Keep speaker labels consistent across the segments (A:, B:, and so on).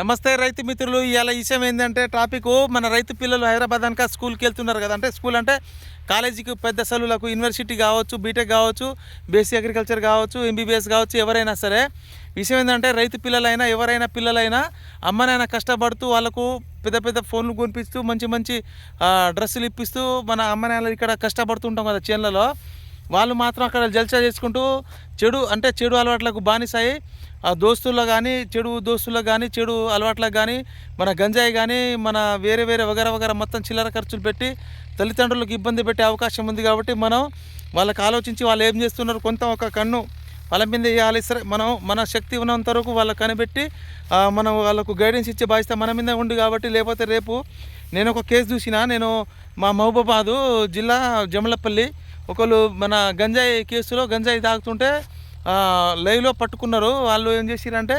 A: నమస్తే రైతు మిత్రులు ఇవాళ విషయం ఏంటంటే టాపిక్ మన రైతు పిల్లలు హైదరాబాద్ అనక స్కూల్కి వెళ్తున్నారు కదా. అంటే స్కూల్ అంటే కాలేజీకి పెద్ద చదువులకు యూనివర్సిటీ కావచ్చు బీటెక్ కావచ్చు బేసిక్ అగ్రికల్చర్ కావచ్చు ఎంబీబీఎస్ కావచ్చు ఎవరైనా సరే. విషయం ఏంటంటే రైతు పిల్లలైనా ఎవరైనా పిల్లలైనా అమ్మనైనా కష్టపడుతూ వాళ్ళకు పెద్ద పెద్ద ఫోన్లు కొనిపిస్తూ మంచి మంచి డ్రెస్సులు ఇప్పిస్తూ మన అమ్మనాయన ఇక్కడ కష్టపడుతుంటాం కదా చేన్లలో. వాళ్ళు మాత్రం అక్కడ జల్సా చేసుకుంటూ చెడు అంటే చెడు అలవాట్లకు బానిసాయి ఆ దోస్తుల్లో కానీ చెడు దోస్తుల్లో కానీ చెడు అలవాట్లకు కానీ మన గంజాయి కానీ మన వేరే వేరే వగర వగర మొత్తం చిల్లర ఖర్చులు పెట్టి తల్లిదండ్రులకు ఇబ్బంది పెట్టే అవకాశం ఉంది కాబట్టి మనం వాళ్ళకి ఆలోచించి వాళ్ళు ఏం చేస్తున్నారు కొంత ఒక కన్ను వాళ్ళ మీద వేయాలి. సరే మనం మన శక్తి ఉన్నంత వరకు వాళ్ళకి కనిపెట్టి మనం వాళ్ళకు గైడెన్స్ ఇచ్చే బాధ్యత మన మీద ఉంది కాబట్టి లేకపోతే రేపు నేను ఒక కేసు చూసిన నేను మా మహబూబాబాదు జిల్లా జమలపల్లి ఒకళ్ళు మన గంజాయి కేసులో గంజాయి తాగుతుంటే లైవ్లో పట్టుకున్నారు. వాళ్ళు ఏం చేసిరంటే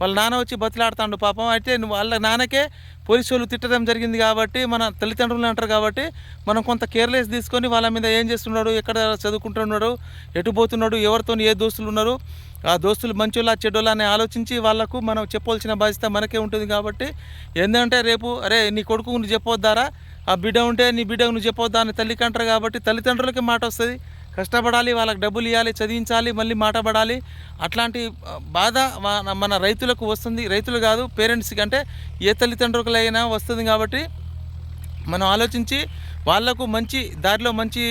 A: వాళ్ళ నాన్న వచ్చి బతిలాడుతాండు పాపం. అయితే వాళ్ళ నాన్నకే పోలీసు వాళ్ళు తిట్టడం జరిగింది కాబట్టి మన తల్లిదండ్రులు అంటారు కాబట్టి మనం కొంత కేర్లెస్ తీసుకొని వాళ్ళ మీద ఏం చేస్తున్నాడు ఎక్కడ చదువుకుంటున్నాడు ఎటు పోతున్నాడు ఎవరితో ఏ దోస్తులు ఉన్నారు ఆ దోస్తులు మంచోళ్ళ చెడ్డోళ్ళ అని ఆలోచించి వాళ్ళకు మనం చెప్పవలసిన బాధ్యత మనకే ఉంటుంది కాబట్టి ఏంటంటే రేపు అరే నీ కొడుకు చెప్పొద్దారా? ఆ బిడ్డ ఉంటే నీ బిడ్డకు నువ్వు చెప్పొద్దా అని తల్లి అంటారు కాబట్టి తల్లిదండ్రులకి మాట వస్తుంది. కష్టపడాలి వాళ్ళకి డబ్బులు ఇవ్వాలి చదివించాలి మళ్ళీ మాట పడాలి. అట్లాంటి బాధ మన- రైతులకు వస్తుంది. రైతులు కాదు పేరెంట్స్కి అంటే ఏ తల్లిదండ్రులకైనా వస్తుంది కాబట్టి మనం ఆలోచించి వాళ్ళకు మంచి దారిలో మంచి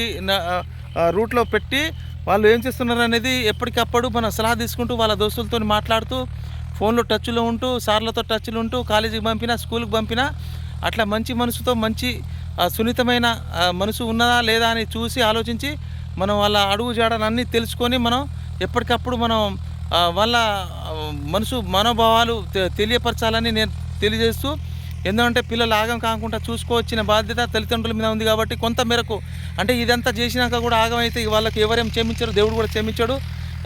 A: రూట్లో పెట్టి వాళ్ళు ఏం చేస్తున్నారు అనేది ఎప్పటికప్పుడు మనం సలహా తీసుకుంటూ వాళ్ళ దోస్తులతో మాట్లాడుతూ ఫోన్లో టచ్లో ఉంటూ సార్లతో టచ్లు ఉంటూ కాలేజీకి పంపినా స్కూల్కి పంపినా అట్లా మంచి మనసుతో మంచి సున్నితమైన మనసు ఉన్నదా లేదా అని చూసి ఆలోచించి మనం వాళ్ళ అడుగు జాడలన్నీ తెలుసుకొని మనం ఎప్పటికప్పుడు మనం వాళ్ళ మనసు మనోభావాలు తె- తెలియపరచాలని నేను తెలియజేస్తూ ఎందుకంటే పిల్లలు ఆగం కాకుండా చూసుకోవచ్చిన బాధ్యత తల్లిదండ్రుల మీద ఉంది కాబట్టి కొంత మేరకు అంటే ఇదంతా చేసినాక కూడా ఆగం అయితే వాళ్ళకి ఎవరేం క్షమించరు దేవుడు కూడా క్షమించాడు.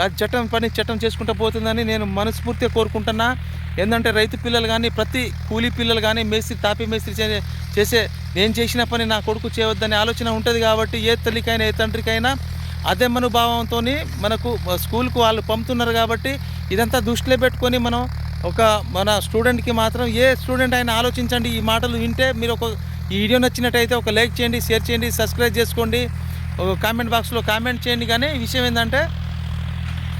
A: అది చట్టం పని చట్టం చేసుకుంటూ పోతుందని నేను మనస్ఫూర్తిగా కోరుకుంటున్నా. ఏంటంటే రైతు పిల్లలు కానీ ప్రతి కూలీ పిల్లలు కానీ మేస్త్రి తాపి మేస్త్రి చే- చేసే నేను చేసిన పని నా కొడుకు చేయవద్దనే ఆలోచన ఉంటుంది కాబట్టి ఏ తల్లికైనా ఏ తండ్రికైనా అదే మనోభావంతో మనకు స్కూల్కు వాళ్ళు పంపుతున్నారు కాబట్టి ఇదంతా దృష్టిలో పెట్టుకొని మనం ఒక మన స్టూడెంట్కి మాత్రం ఏ స్టూడెంట్ అయినా ఆలోచించండి. ఈ మాటలు వింటే మీరు ఒక ఈ వీడియో నచ్చినట్టయితే ఒక లైక్ చేయండి షేర్ చేయండి సబ్స్క్రైబ్ చేసుకోండి. ఒక కామెంట్ బాక్స్లో కామెంట్ చేయండి. కానీ విషయం ఏంటంటే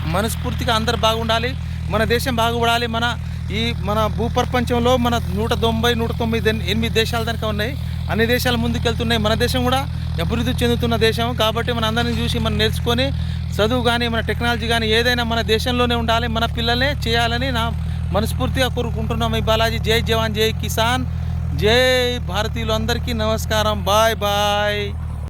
A: మనస్ఫూర్తిగా అందరు బాగుండాలి మన దేశం బాగుపడాలి మన ఈ మన భూప్రపంచంలో మన నూట తొంభై నూట తొంభై ఎనిమిది దేశాల దాకా ఉన్నాయి. అన్ని దేశాలు ముందుకెళ్తున్నాయి. మన దేశం కూడా అభివృద్ధి చెందుతున్న దేశం. కాబట్టి మన అందరిని చూసి మనం నేర్చుకొని చదువు కానీ మన టెక్నాలజీ కానీ ఏదైనా మన దేశంలోనే ఉండాలి. మన పిల్లలే చేయాలని నా మనస్ఫూర్తిగా కోరుకుంటున్నాం. ఈ బాలాజీ జై జవాన్ జై కిసాన్ జై భారతీయులు అందరికీ నమస్కారం. Bye bye.